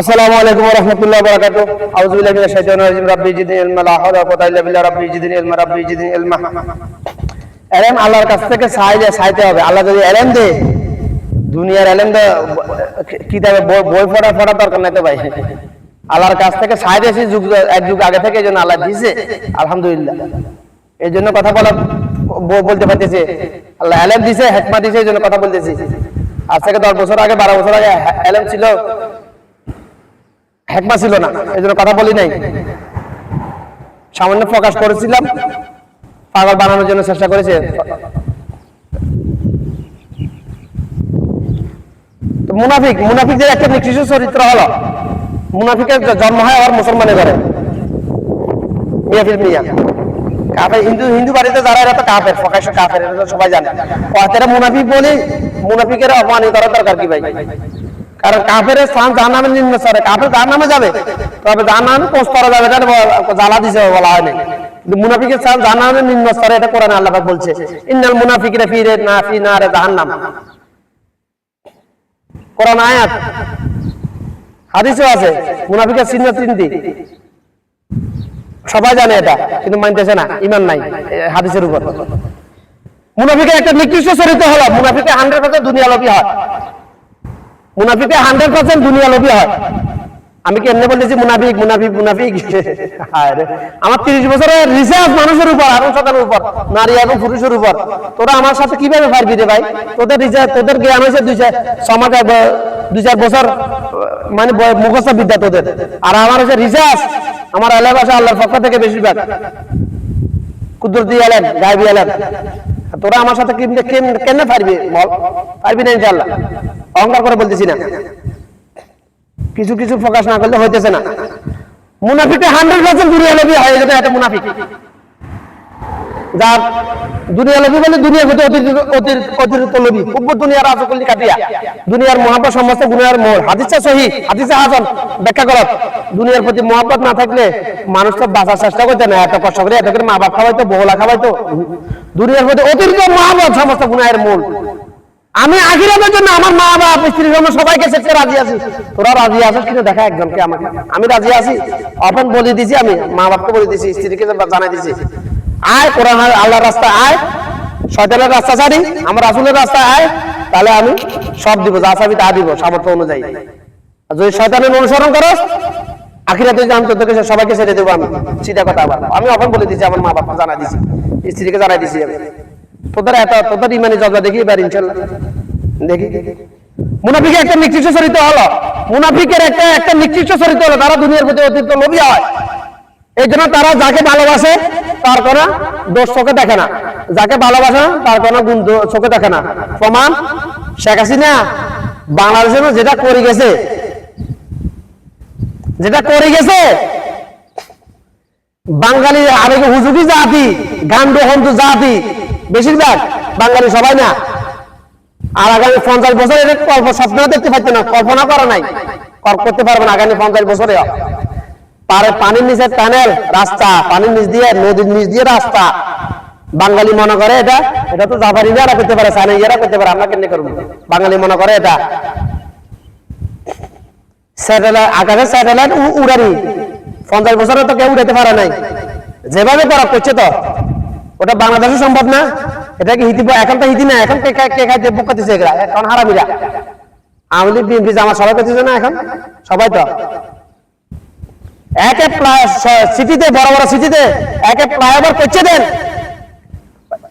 আসসালামু আলাইকুম মিনাশ শাইতানির রাজিম। রাব্বি জিদনি ইলমা লা হাওলা ওয়া কুওয়াতা ইল্লা বিল্লাহ। রাব্বি জিদনি ইলমা রাব্বি জিদনি ইলমা। আল্লাহর কাছ থেকে চাইলে চাইতে হবে। আল্লাহ যদি এলেম দে দুনিয়ার বই পড়া পড়া দরকার নাই তো ভাই। আল্লাহর কাছ থেকে যুগ, এক যুগ আগে থেকে এই জন্য আল্লাহ দিয়েছে আলহামদুলিল্লাহ। এই জন্য কথা বলা বলতে পারতেছে। আল্লাহ এলেম দিছে হেকমা দিছে, এই জন্য কথা বলতেছি। আজ থেকে দশ বছর আগে, বারো বছর আগে এলেম ছিল হেকমা ছিল না, এই জন্য কথা বলি নাই। সামান্য প্রকাশ করেছিলাম, পাগল বানানোর জন্য চেষ্টা করেছে। মুনাফিক, মুনাফিকদের একটা নিকৃষ্ট চরিত্র হলো, মুনাফিকের জন্ম হয় আর মুসলমানের ঘরে। মিয়াফির মিয়া। কাফের, হিন্দু হিন্দু বাড়িতে যারা, এরা তো কাফের, প্রকাশ্য কাফের সবাই জানে। মুনাফিক বলে, মুনাফিকের অপমানিত করার দরকার কি ভাই? কারণ কাফের স্থান যার নামে নিম্ন স্তরে। কাফের যার নামে যাবে। তবে যার নামে কোন যাবে এটা জ্বালা দিছে বলা হয়নি মুনাফিকের স্থান যার নামে নিম্ন স্তরে, এটা কোরআন আল্লাহ বলছে। ইন্নাল ফিরে না ফি না রে কোরআন আয়াত। হাদিসও আছে। মুনাফিকের চিহ্ন তিনটি। সবাই জানে এটা, কিন্তু মানতেছে না। ইমান নাই হাদিসের উপর। মুনাফিকের একটা নিকৃষ্ট চরিত্র হলো মুনাফিকে হান্ড্রেড পার্সেন্ট দুনিয়া লোভী হয়। মুনাফিকে হান্ড্রেড পার্সেন্ট দুনিয়া লোভী হয়। আমি কি এমনি বলতেছি মুনাফিক মুনাফিক মুনাফিক। আমার তিরিশ বছরের রিসার্চ মানুষের উপর, আরও শতানের উপর, নারী এবং পুরুষের উপর। তোরা আমার সাথে কীভাবে পারবি রে ভাই? তোদের রিসার্চ তোদের জ্ঞান হয়েছে দুই চার, সমাজ দুই চার বছর মানে মুখস্থ বিদ্যা তোদের। আর আমার হচ্ছে রিসার্চ আমার এলাকা ভাষা আল্লাহর পক্ষ থেকে বেশিরভাগ। কুদরতি এলেন গাইবি এলেন। তোরা আমার সাথে কেমনে পারবি? বল। পারবি না ইনশাল্লাহ অহংকার করে বলতেছি না। কিছু কিছু প্রকাশ না করলে হইতেছে না। মুনাফিকে হান্ড্রেড পার্সেন্ট দুনিয়া লোভী হয়ে যাবে একটা মুনাফিক। যার দুনিয়া লোভী বলে দুনিয়ার প্রতি অতিরিক্ত লোভী। পূর্ব দুনিয়ার আজকল্লি কাটিয়া। দুনিয়ার মহাব্বত সমস্ত দুনিয়ার মোড়। হাদিসা সহি, হাদিসা হাসান। ব্যাখ্যা করত দুনিয়ার প্রতি মহাব্বত না থাকলে মানুষ তো বাঁচার চেষ্টা করতে না। এত কষ্ট করে, এত করে মা বাপ খাওয়াইতো বহুলা খাওয়াইতো। দুনিয়ার প্রতি অতিরিক্ত মহাব্বত সমস্ত গুণায়ের মূল আমি আখিরাতের জন্য আমার মা বাপ স্ত্রীর জন্য সবাইকে সেট রাজি আছি। তোরা রাজি আছিস কিনা দেখা একজনকে আমাকে। আমি রাজি আছি। অপন বলে দিছি আমি, মা বাপকে বলে দিছি, স্ত্রীকে জানাই দিছি। আয় কোরআন আল্লাহর রাস্তা আয়। শয়তানের রাস্তা ছাড়ি, আমার রাসুলের রাস্তা আয়। তাহলে আমি সব দিব, যা চাবি তা দিব, সামর্থ্য অনুযায়ী। যদি শয়তানের অনুসরণ করো আখিরাতে যে আমি তোদেরকে সবাইকে ছেড়ে দেবো আমি। সিধা কথা আবার। আমি অপন বলে দিছি, আমার মা বাপকে জানাই দিছি। স্ত্রীকে জানাই দিছি আমি। তোদের এত, তোদের দেখি এবার ইনশাল্লাহ। দেখি। একটা নিকৃষ্ট হলো। মুনাফিকের একটা একটা নিকৃষ্ট হলো, তারা দুনিয়ার প্রতি অতিরিক্ত লোভী হয়। এই জন্য তারা যাকে ভালোবাসে, তার কোনো দোষ চোখে দেখে না। যাকে ভালোবাসে না তার কোনো গুণ চোখে দেখে না। প্রমাণ? শেখ হাসিনা বাংলাদেশের যেটা করে গেছে, যেটা করে গেছে বাঙালি আবেগে হুজুকি জাতি গান্ড হন্তু জাতি বেশিরভাগ বাঙালি সবাই না। আর আগামী পঞ্চাশ বছর এটা কল্প স্বপ্ন দেখতে পাচ্ছে না, কল্পনা করা নাই। করতে পারবে না আগামী পঞ্চাশ বছরে। পারে পানির নিচে টানেল, রাস্তা, পানির নিচ দিয়ে, নদীর নিচ দিয়ে রাস্তা। বাঙালি মনে করে এটা এটা তো জাপানিরা করতে পারে চাইনিয়ারা করতে পারে, আমরা কেন করব? বাঙালি মনে করে এটা। স্যাটেলাইট, আকাশে স্যাটেলাইট উড়ানি। পঞ্চাশ বছরে তো কেউ উড়াতে পারে নাই। যেভাবে করা করছে তো। ওটা বাংলাদেশে সম্ভব না। এটা কি হিতি এখন তো হিতি না, এখন কে কে- খাইতে বুক করতেছে এগুলা? এখন হারামিরা। লীগ, বিএনপি জামা সবাই করতেছে না এখন? সবাই তো। একে সিটিতে, বড় বড় সিটিতে, একে ফ্লাইওভার করছে দেন।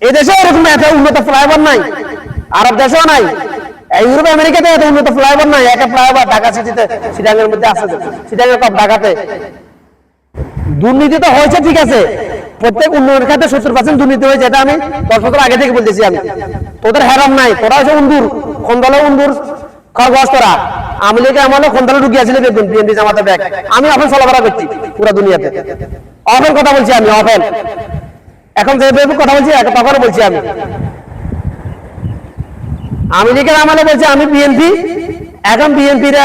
এদেশে এরকম এত উন্নত ফ্লাইওভার নাই। আরব দেশেও নাই। ইউরোপ আমেরিকাতে এত উন্নত ফ্লাইওভার নাই। একটা ফ্লাইওভার ঢাকা সিটিতে, সিটাঙ্গের মধ্যে আছে। সিটাঙ্গের কম ঢাকাতে। দুর্নীতি তো হয়েছে, ঠিক আছে। প্রত্যেক উন্নয়নের খাতে সত্তর পার্সেন্ট দুর্নীতি হয়েছে, এটা আমি দশ বছর আগে থেকে বলতেছি আমি। তোদের হেরাম নাই তোরা হচ্ছে উন্দুর, খন্দলে উন্দুর খরগজ তোরা। আমি লেগে আমলে খন্দলে ঢুকিয়েছিল দেখবেন বিএনপি জামাতে ব্যাগ। আমি অফেন চলাফেরা করছি পুরো দুনিয়াতে। অফেন কথা বলছি আমি অফেন এখন যেভাবে কথা বলছি তখনও বলছি আমি। আমি লীগের আমলে বলছি আমি বিএনপি, এখন বিএনপির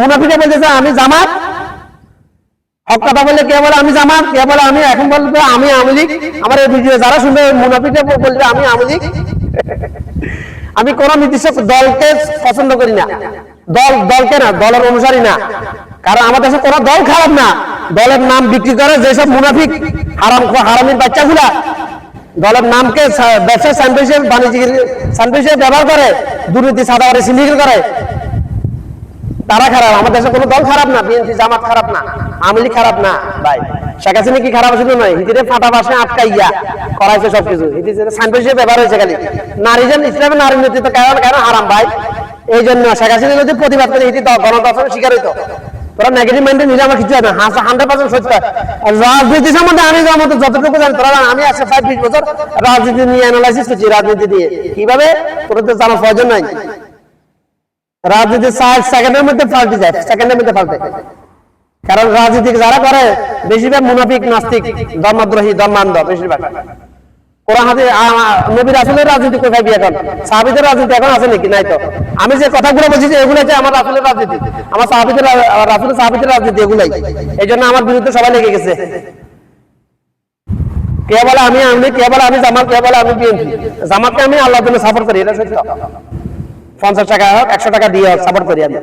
মুনাফিকে বলতেছে আমি জামাত হক কথা বললে কে বলে আমি জামাত, কে বলে আমি? এখন বলবে আমি আওয়ামী লীগ। আমার এই ভিডিও যারা শুনবে মুনাফিকে বলবে আমি আওয়ামী লীগ। আমি কোন নির্দিষ্ট দলকে পছন্দ করি না। দল, দলকে না, দলের অনুসারী না। কারণ আমার দেশে কোনো দল খারাপ না। দলের নাম বিক্রি করে যেসব মুনাফিক, হারাম হারামির বাচ্চাগুলা, দলের নামকে ব্যবসায় সান্ড বাণিজ্যিক সান্ড ব্যবহার করে, দুর্নীতি সাদাবারি সিন্ডিকেট করে। তারা খারাপ আমার দেশে কোনো দল খারাপ না, বিএনপি জামাত খারাপ না, আওয়ামী লীগ খারাপ না, ভাই। শেখ হাসিনা কি খারাপ ছিল নয়, হিতিরে ফাটা বাসে আটকাইয়া করাইছে সবকিছু। হিতিরে সান্ড হিসেবে ব্যবহার হয়েছে খালি। নারীজন ইসলামের নারী নেতৃত্ব কেন কেন হারাম, ভাই। এই জন্য শেখ হাসিনা যদি প্রতিবাদ করে, হিতি গণতন্ত্রের শিকার হইতো। তোরা নেগেটিভ মাইন্ডে নিলে আমার কিছু হয় না। হান্ড্রেড পার্সেন্ট সত্য। রাজনীতি সম্বন্ধে আমি মতো যতটুকু জানি, তোরা আমি একশো ফাইভ বিশ বছর রাজনীতি নিয়ে অ্যানালাইসিস করছি, রাজনীতি দিয়ে কীভাবে? তোর তো জানার প্রয়োজন নাই। রাজনীতি ষাট সেকেন্ডের মধ্যে পাল্টে যায়, সেকেন্ডের মধ্যে পাল্টে। কারণ রাজনীতি যারা করে, বেশিরভাগ মুনাফিক, নাস্তিক, ধর্মদ্রোহী, ধর্মান্ধ, বেশিরভাগ। আমি যে কথাগুলো বলছি এগুলো আমার রাসুলের রাজনীতি, আমার সাহাবিদের সাহাবিদের রাজনীতি এগুলাই। এই জন্য আমার বিরুদ্ধে সবাই লেগে গেছে। কে বলে আমি আমি কে বলে আমি জামাত, কে বলে আমি জামাতকে আমি আল্লাহ সাপোর্ট করি, এটা সত্য। পঞ্চাশ টাকা হোক, একশো টাকা দিয়ে হোক সাপোর্ট করি আমি।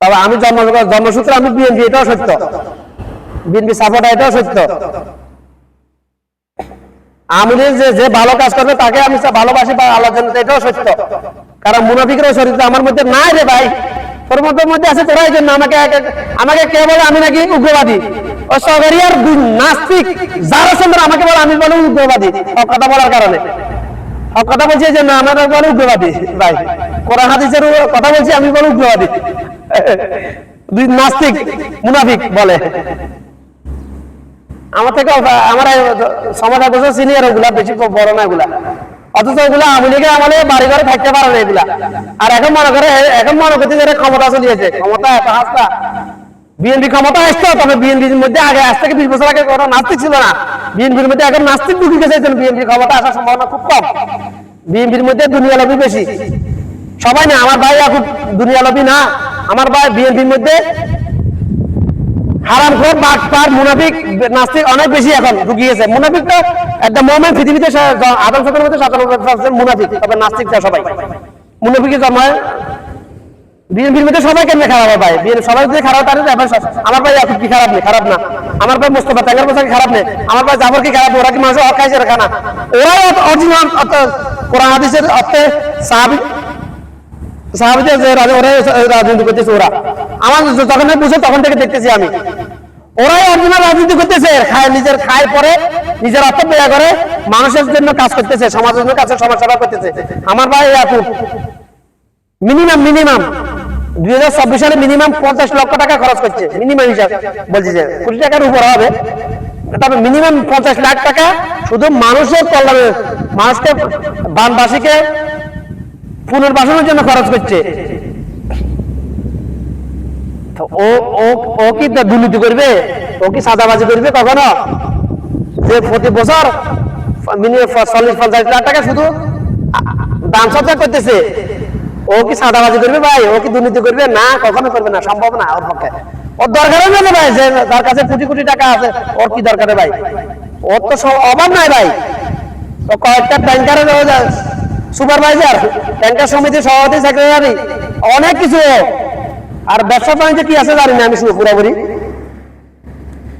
তবে আমি জন্ম, জন্মসূত্রে আমি বিএনপি, এটাও সত্য। বিএনপি সাপোর্ট এটাও সত্য। যে যে ভালো কাজ করবে, তাকে আমি ভালোবাসি বা জান্নাত এটাও সত্য। কারণ মুনাফিকের চরিত্র আমার মধ্যে নাই রে ভাই। তোর মধ্যে আছে তোরা জন্য। আমাকে আমাকে কে বলে আমি নাকি উগ্রবাদী? ও সগরিয়ার নাস্তিক যারা সুন্দর, আমাকে বলে আমি বলে উগ্রবাদী। কথা বলার কারণে। কথা বলছি যে না বলে উগ্রবাদী, ভাই। কোরআন, হাদিসের কথা বলছি, আমি বলে উগ্রবাদী। দুই নাস্তিক, মুনাফিক বলে। আমার থেকে আমার সমাজ সিনিয়র ওগুলা বেশি বড় না এগুলা। অথচ আমলে বাড়ি ঘরে থাকতে পারে না এগুলা। আর এখন মনে করে, এখন মনে যে ক্ষমতা চলিয়েছে। ক্ষমতা এত বিএনপি ক্ষমতা আসতো, তবে বিএনপির মধ্যে আগে, আজ থেকে বিশ বছর আগে কোনো নাস্তিক ছিল না। বিএনপির মধ্যে এখন নাস্তিক ঢুকে গেছে বিএনপি ক্ষমতা আসার সম্ভাবনা খুব কম। বিএনপির মধ্যে দুনিয়া লবি বেশি। সবাই না, আমার ভাই খুব দুনিয়া লবি না, আমার ভাই বিএনপির মধ্যে হারাম খোর বাট পার, মুনাফিক, নাস্তিক অনেক বেশি এখন ঢুকিয়েছে মুনাফিক তো একটা মোমেন্ট পৃথিবীতে আদম সাথের মধ্যে পার্সেন্ট মুনাফিক, তবে নাস্তিকটা সবাই। মুনাফিকে জন্মায় বিএনপির মধ্যে সবাই কেমনে খারাপ হয় ভাই? সবাই যদি খারাপ তাহলে আমার ভাই কি খারাপ নেই? খারাপ না। আমার ভাই মোস্তফা খারাপ নেই। আমার ভাই জাফর কি খারাপ ওরা কি মানুষের হক খাইছে না? অরিজিনাল কোরআন অর্থে সাহাবি সাহাবিদের রাজনীতি করতেছে ওরা। আমার যখন বুঝে, তখন থেকে দেখতেছি আমি। ওরাই অরিজিনাল রাজনীতি করতেছে। খায়, নিজের খায় পরে নিজের অর্থ ব্যয় করে মানুষের জন্য কাজ করতেছে, সমাজের জন্য কাছে সমাজ সেবা করতেছে। আমার ভাই এখন মিনিমাম মিনিমাম দুই হাজার চব্বিশ সালে মিনিমাম পঞ্চাশ লক্ষ টাকা খরচ করছে মিনিমাম হিসাব, বলছি যে, কোটি টাকার উপর হবে। তবে মিনিমাম পঞ্চাশ লাখ টাকা শুধু মানুষের কল্যাণে মানুষকে বানবাসীকে পুনর্বাসনের জন্য খরচ করছে। ও ও কি দুর্নীতি করবে? ও কি সাদাবাজি করবে কখনো? যে প্রতি বছর মিনিমাম চল্লিশ, পঞ্চাশ লাখ টাকা শুধু দান সজ্জা করতেছে। ও কি সাদাবাজি করবে ভাই? ও কি দুর্নীতি করবে? না, কখনো করবে না, সম্ভব না ওর পক্ষে। ওর দরকার নেই ভাই, যে তার কাছে কোটি কোটি টাকা আছে, ওর কি দরকার ভাই? ওর তো অভাব নাই ভাই। তো কয়েকটা ব্যাংকারের সুপারভাইজার ব্যাংকার সমিতির সভাপতি সেক্রেটারি অনেক কিছু। আর ব্যবসা বাণিজ্য কি আছে জানি না, আমি শুধু পুরোপুরি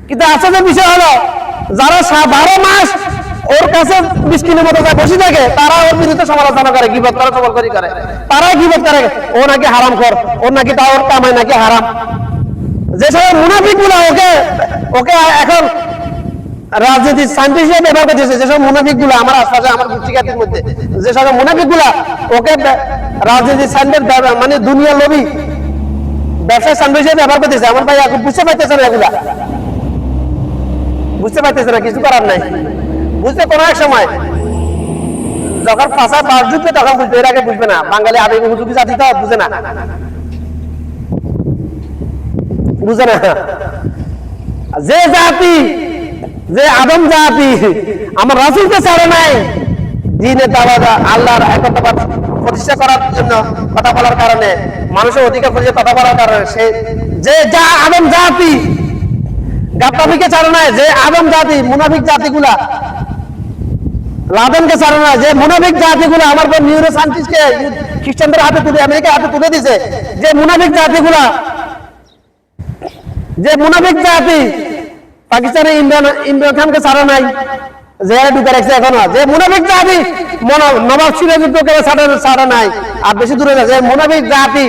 কিন্তু আসলে বিষয় হলো, যারা বারো মাস ওর কাছে মিষ্টিনের মতো যায়, বসে থাকে। তারা ওর বিরুদ্ধে সমালোচনা করে, গিবত করে সবল করি। করে তারাই গিবত করে। ও নাকি হারাম কর ও নাকি তা ওর কামাই নাকি হারাম। যেসব মুনাফিকগুলা ওকে ওকে এখন রাজনীতি শান্তি হিসেবে ব্যবহার করতেছে যেসব মুনাফিকগুলা আমার আশপাশে, আমার গোষ্ঠীঘাতের মধ্যে যেসব মুনাফিকগুলা ওকে রাজনীতি সান্ডের মানে দুনিয়া লোভী ব্যবসায় সান্ড হিসেবে ব্যবহার করতেছে। আমার ভাই এখন বুঝতে পারতেছে না এগুলা। বুঝতে পারতেছে না, কিছু করার নাই। বুঝতে কোনো এক সময়। যখন ফাঁসা বাস ঢুকবে তখন বুঝবে, এর আগে বুঝবে না। বাঙালি আবেগ হুজুকি জাতি তো, বুঝে না। বুঝে না। যে জাতি, যে আদম জাতি, আমার রাসুলকে ছাড়ে নাই, দিনে আল্লাহর প্রতিষ্ঠা করার জন্য কথা বলার কারণে, মানুষের অধিকার প্রতিষ্ঠা কথা বলার কারণে, সে যে যা আদম জাতি গাপ্তাফিকে ছাড়ে নাই, যে আদম জাতি, মুনাফিক জাতিগুলা লাদেনকে ছাড়ে না, যে মুনাফিক জাতিগুলো আমার পর নিউরো সায়েন্টিস্টকে খ্রিস্টানদের হাতে তুলে আমেরিকার হাতে তুলে দিছে যে মুনাফিক জাতিগুলা, যে মুনাফিক জাতি পাকিস্তানে ইমরান ইমরান খানকে ছাড়া নাই জেলে ঢুকে রাখছে এখনও, যে মুনাফিক জাতি নবাব সিরাজুদ্দৌলাকে ছাড়া ছাড়া নাই, আর বেশি দূরে যে মুনাফিক জাতি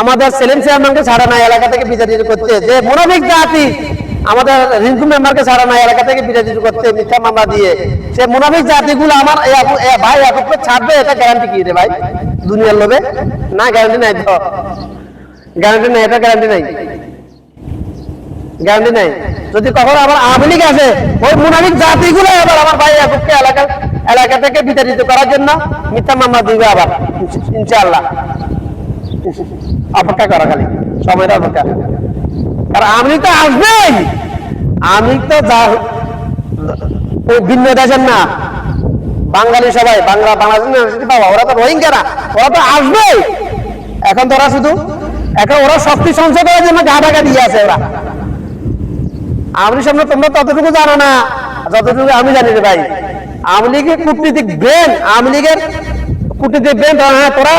আমাদের সেলিম চেয়ারম্যানকে ছাড়া নাই, এলাকা থেকে বিতাড়িত করতে, যে মুনাফিক জাতি আমাদের রিঙ্কু মেম্বারকে ছাড়া নাই, এলাকা থেকে বিতাড়িত করতে, মিথ্যা মামলা দিয়ে। সে মুনাফিক জাতিগুলো আমার ভাই এককে ছাড়বে, এটা গ্যারান্টি কি রে ভাই? দুনিয়ার লোভে? না গ্যারান্টি নাই তো। গ্যারান্টি নাই, এটা গ্যারান্টি নাই। গ্যারান্টি নাই। যদি কখনো আমার আওয়ামী লীগ আছে ওই মুনাফিক জাতিগুলো আবার আমার ভাই এককে এলাকা এলাকা থেকে বিতাড়িত করার জন্য মিথ্যা মামলা দিবে আবার, ইনশ- ইনশাআল্লাহ। অপেক্ষা করা খালি, সময়টা অপেক্ষা। আর আমি তো আসবেই। আমি তো যা ভিন্ন না। বাঙালি সবাই, বাংলা বাংলাদেশ বাবা, ওরা তো রোহিঙ্গারা, ওরা তো আসবেই। এখন তো ওরা শুধু এখন ওরা শক্তি সঞ্চয় করার জন্য গা ঢাকা দিয়ে আছে ওরা আওয়ামী সামনে তোমরা ততটুকু জানো না, যতটুকু আমি জানি রে ভাই। আওয়ামী লীগের কূটনীতিক ব্রেন, আওয়ামী লীগের কূটনীতিক ব্রেন তোরা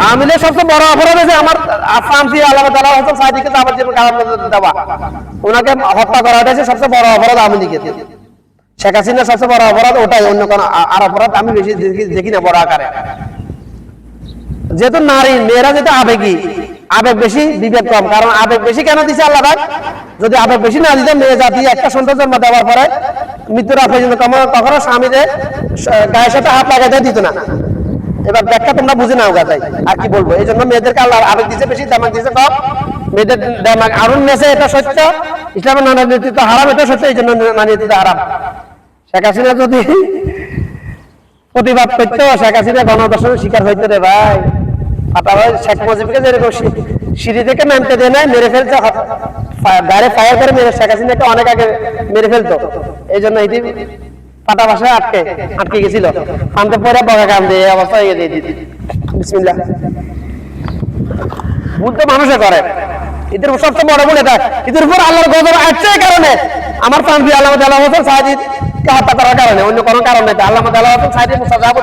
তা- সবচেয়ে বড় অপরাধ হয়েছে, আমার আফ্রান্সি আল্লাহ তালা হোসেন জন্য কারার মধ্যে দেওয়া। ওনাকে হত্যা করা হয়েছে সবচেয়ে বড় অপরাধ আওয়ামী লীগের শেখ হাসিনার সবচেয়ে বড় অপরাধ ওটাই, অন্য কোনো আর অপরাধ আমি বেশি দেখি- না বড় আকারে। যেহেতু নারী, মেয়েরা যেহেতু আবেগী, আবেগ বেশি, বিবেক কম। কারণ আবেগ বেশি কেন দিছে আল্লাহ ভাই যদি আবেগ বেশি না দিতে মেয়ে জাতি একটা সন্তান জন্ম দেওয়ার পরে মৃত্যুর কখনো স্বামীদের গায়ের সাথে হাত লাগাতে দিত না। এবার ব্যাখ্যা তোমরা বুঝে নাও গাছাই আর কি বলব? এই জন্য মেয়েদেরকে আল্লাহ আবেগ দিছে বেশি, দামাক দিছে কম মেয়েদের দামাক আরুন নেছে, এটা সত্য। ইসলামের নানা নেতৃত্ব হারাম, এটা সত্য, এই জন্য নারী নেতৃত্ব হারাম। শেখ হাসিনা যদি প্রতিবাদ করতো, শেখ হাসিনা গণদর্শনের শিকার হইতো রে ভাই। ফাটা ভাই শেখ মুজিবকে যেরকম সিঁড়ি থেকে নামতে দেয় নাই, মেরে ফেলছে গাড়ি ফায়ার করে মেরে শেখ হাসিনাকে অনেক আগে মেরে ফেলতো। এই জন্য এটি ফাটা বাসায় আটকে আটকে গেছিল। কান্দে পরে বগা কান দিয়ে অবস্থা হয়ে গেছে। বিসমিল্লাহ। ভুল তো মানুষে করে। এদের সবচেয়ে বড় ভুল এটা। এদের উপর আল্লাহর গজব আসছে কারণে। আমার প্রান্তি আল্লাহ আল্লাহ হোসেন সাহাজিদ কে হত্যা কারণে? অন্য কোনো কারণ আল্লাহ আল্লাহ হোসেন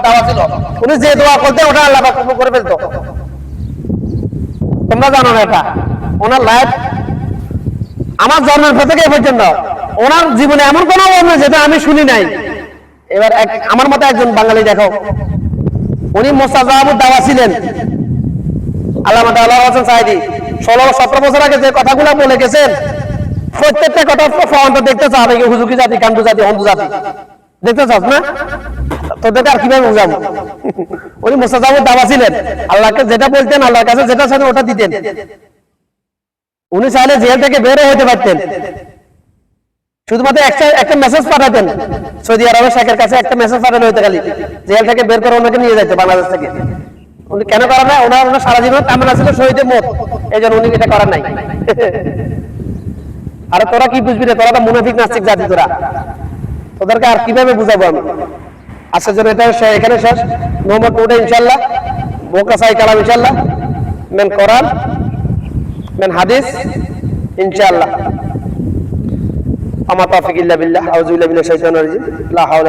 দাওয়া ছিল। উনি যে দোয়া করতেন ওটা আল্লাহ কবুল করে ফেলতো। তোমরা জানো না এটা। ওনার লাইফ আমার জন্মের থেকে এ পর্যন্ত। ওনার জীবনে এমন কোনো অন্য যেটা আমি শুনি নাই। এবার আমার মতো একজন বাঙালি দেখো। উনি দাওয়া ছিলেন। আল্লাহ হাসান সাইদি ষোলো সতেরো বছর আগে যে কথাগুলো বলে গেছেন প্রত্যেকটা কথা ফোনটা দেখতে চাও নাকি হুজুকি জাতি কান্দু জাতি হন্দু জাতি। দেখতে চাস না? তোদেরকে আর কীভাবে বুঝাবো? উনি মোসাজাবুর দাবা ছিলেন। আল্লাহকে যেটা বলতেন আল্লাহর কাছে যেটা চাইতেন ওটা দিতেন। উনি চাইলে জেল থেকে বেরো হতে পারতেন। শুধুমাত্র একটা একটা মেসেজ পাঠাতেন। সৌদি আরবের শেখের কাছে একটা মেসেজ পাঠানো হতে খালি। জেল থেকে বের করে ওনাকে নিয়ে যাইতে বাংলাদেশ থেকে। উনি কেন করেন না ওনার ওনার সারা জীবন কামনা ছিল শহীদের মত। এই জন্য উনি এটা করেন নাই। আরে তোরা কি বুঝবি রে? তোরা তো মুনাফিক নাস্তিক জাতি তোরা। তোদেরকে আর কীভাবে বুঝাবো আমি? আজকের জন্য এটা এখানে শেষ। মোহাম্মদ ওটা ইনশাল্লাহ বোকা সাই কালাম ইনশাল্লাহ মেন কোরআন, মেন হাদিস ইনশাল্লাহ আমার তাফিকিল্লা বিল্লাহ আউযু বিল্লাহি মিনাশ শাইতানির রাজিম। লা হাওলা